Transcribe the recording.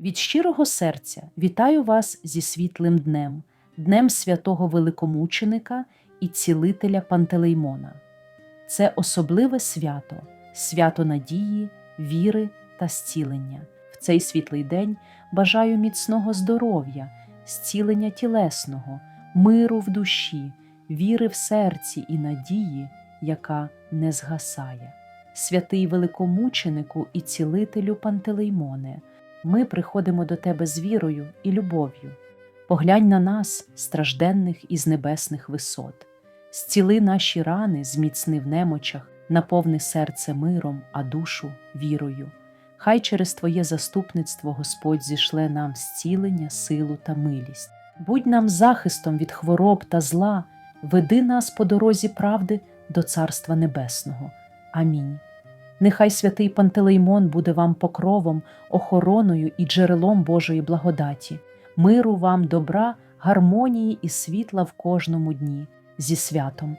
Від щирого серця вітаю вас зі світлим днем, днем святого великомученика і цілителя Пантелеймона. Це особливе свято, свято надії, віри та зцілення. В цей світлий день бажаю міцного здоров'я, зцілення тілесного, миру в душі, віри в серці і надії, яка не згасає. Святий великомученику і цілителю Пантелеймоне, ми приходимо до тебе з вірою і любов'ю. Поглянь на нас, стражденних із небесних висот, зціли наші рани, зміцни в немочах, наповни серце миром, а душу вірою. Хай через Твоє заступництво Господь зішле нам зцілення, силу та милість. Будь нам захистом від хвороб та зла, веди нас по дорозі правди до Царства Небесного. Амінь. Нехай святий Пантелеймон буде вам покровом, охороною і джерелом Божої благодаті, миру вам, добра, гармонії і світла в кожному дні зі святом.